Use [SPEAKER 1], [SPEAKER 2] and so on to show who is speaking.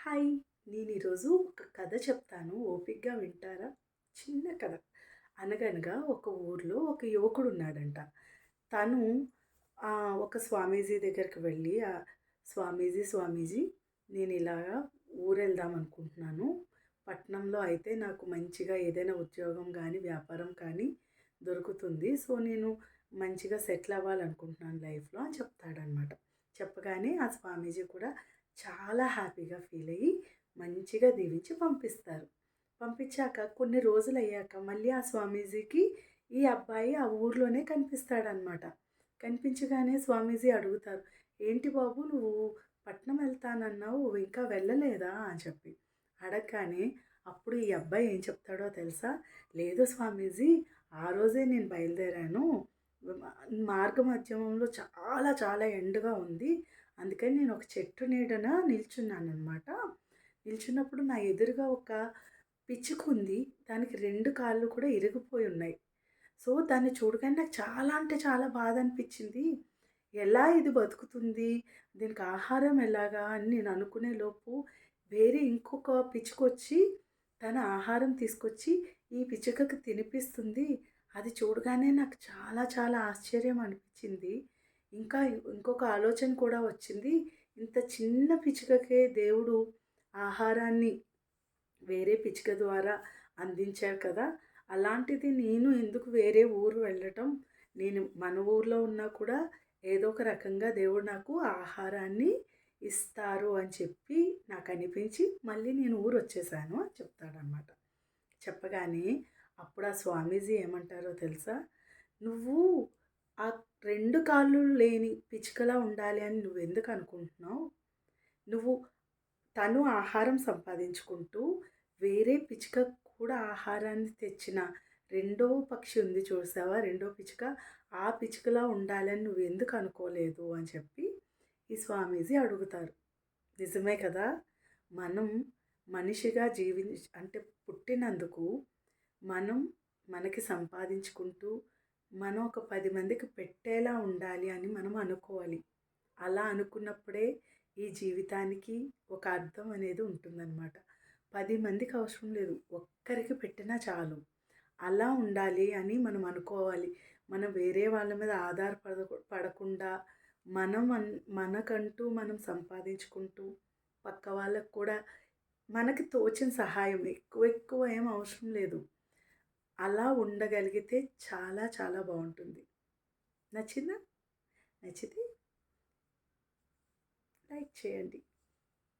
[SPEAKER 1] Hi నేను ఈరోజు ఒక కథ చెప్తాను. ఓపిక్గా వింటారా? చిన్న కథ. అనగనగా ఒక ఊర్లో ఒక యువకుడు ఉన్నాడంట తను ఒక స్వామీజీ దగ్గరికి వెళ్ళి "ఆ, స్వామీజీ స్వామీజీ నేను ఇలాగా ఊరు వెళ్దాం అనుకుంటున్నాను. పట్నంలో అయితే నాకు మంచిగా ఏదైనా ఉద్యోగం కానీ వ్యాపారం కానీ దొరుకుతుంది. సో నేను మంచిగా సెటిల్ అవ్వాలనుకుంటున్నాను లైఫ్లో అని చెప్తాడనమాట. చెప్పగానే ఆ స్వామీజీ కూడా చాలా హ్యాపీగా ఫీల్ అయ్యి మంచిగా దీవించి పంపిస్తారు. పంపించాక కొన్ని రోజులు అయ్యాక మళ్ళీ ఆ స్వామీజీకి ఈ అబ్బాయి ఆ ఊర్లోనే కనిపిస్తాడనమాట కనిపించగానే స్వామీజీ అడుగుతారు ఏంటి బాబు నువ్వు పట్నం వెళ్తానన్నావు ఇంకా వెళ్ళలేదా? అని చెప్పి. అడగగానే అప్పుడు ఈ అబ్బాయి ఏం చెప్తాడో తెలుసా? లేదు స్వామీజీ ఆ రోజే నేను బయలుదేరాను. మార్గ మధ్యమంలో చాలా చాలా ఎండగా ఉంది. అందుకని నేను ఒక చెట్టు నీడన నిల్చున్నాను అనమాట నిల్చున్నప్పుడు నా ఎదురుగా ఒక పిచ్చుకుంది. దానికి రెండు కాళ్ళు కూడా ఇరిగిపోయి ఉన్నాయి. సో దాన్ని చూడగానే నాకు చాలా అంటే చాలా బాధ అనిపించింది. ఎలా ఇది బతుకుతుంది? దీనికి ఆహారం ఎలాగా? అని నేను అనుకునే లోపు వేరే ఇంకొక పిచ్చుకొచ్చి తన ఆహారం తీసుకొచ్చి ఈ పిచ్చుకకి తినిపిస్తుంది. అది చూడగానే నాకు చాలా చాలా ఆశ్చర్యం అనిపించింది. ఇంకా ఇంకొక ఆలోచన కూడా వచ్చింది. ఇంత చిన్న పిచ్చుకకే దేవుడు ఆహారాన్ని వేరే పిచ్చుక ద్వారా అందించారు కదా! అలాంటిది నేను ఎందుకు వేరే ఊరు వెళ్ళటం? నేను మన ఊర్లో ఉన్నా కూడా ఏదో ఒక రకంగా దేవుడు నాకు ఆహారాన్ని ఇస్తారు అని చెప్పి నాకు అనిపించి మళ్ళీ నేను ఊరు వచ్చేసాను అని చెప్తాడనమాట చెప్పగానే అప్పుడు ఆ స్వామీజీ ఏమంటారో తెలుసా? నువ్వు ఆ రెండు కాళ్ళు లేని పిచ్చుకలా ఉండాలి అని నువ్వు ఎందుకు అనుకుంటున్నావు? నువ్వు తను ఆహారం సంపాదించుకుంటూ వేరే పిచ్చుక కూడా ఆహారాన్ని తెచ్చిన రెండో పక్షి ఉంది చూసావా? రెండో పిచ్చుక ఆ పిచ్చుకలా ఉండాలని నువ్వు ఎందుకు అనుకోలేదు అని చెప్పి ఈ స్వామీజీ అడుగుతారు. నిజమే కదా? మనం మనిషిగా జీవి అంటే పుట్టినందుకు మనం మనకి సంపాదించుకుంటూ మనం ఒక పది మందికి పెట్టేలా ఉండాలి అని మనం అనుకోవాలి. అలా అనుకున్నప్పుడే ఈ జీవితానికి ఒక అర్థం అనేది ఉంటుందన్నమాట. పది మందికి అవసరం లేదు. ఒక్కరికి పెట్టినా చాలు. అలా ఉండాలి అని మనం అనుకోవాలి. మనం వేరే వాళ్ళ మీద ఆధారపడ పడకుండా మనం మనకంటూ మనం సంపాదించుకుంటూ పక్క వాళ్ళకు కూడా మనకి తోచిన సహాయం ఎక్కువ ఎక్కువ ఏం అవసరం లేదు. అలా ఉండగలిగితే చాలా చాలా బాగుంటుంది. నచ్చిందా? నచ్చితే లైక్ చేయండి.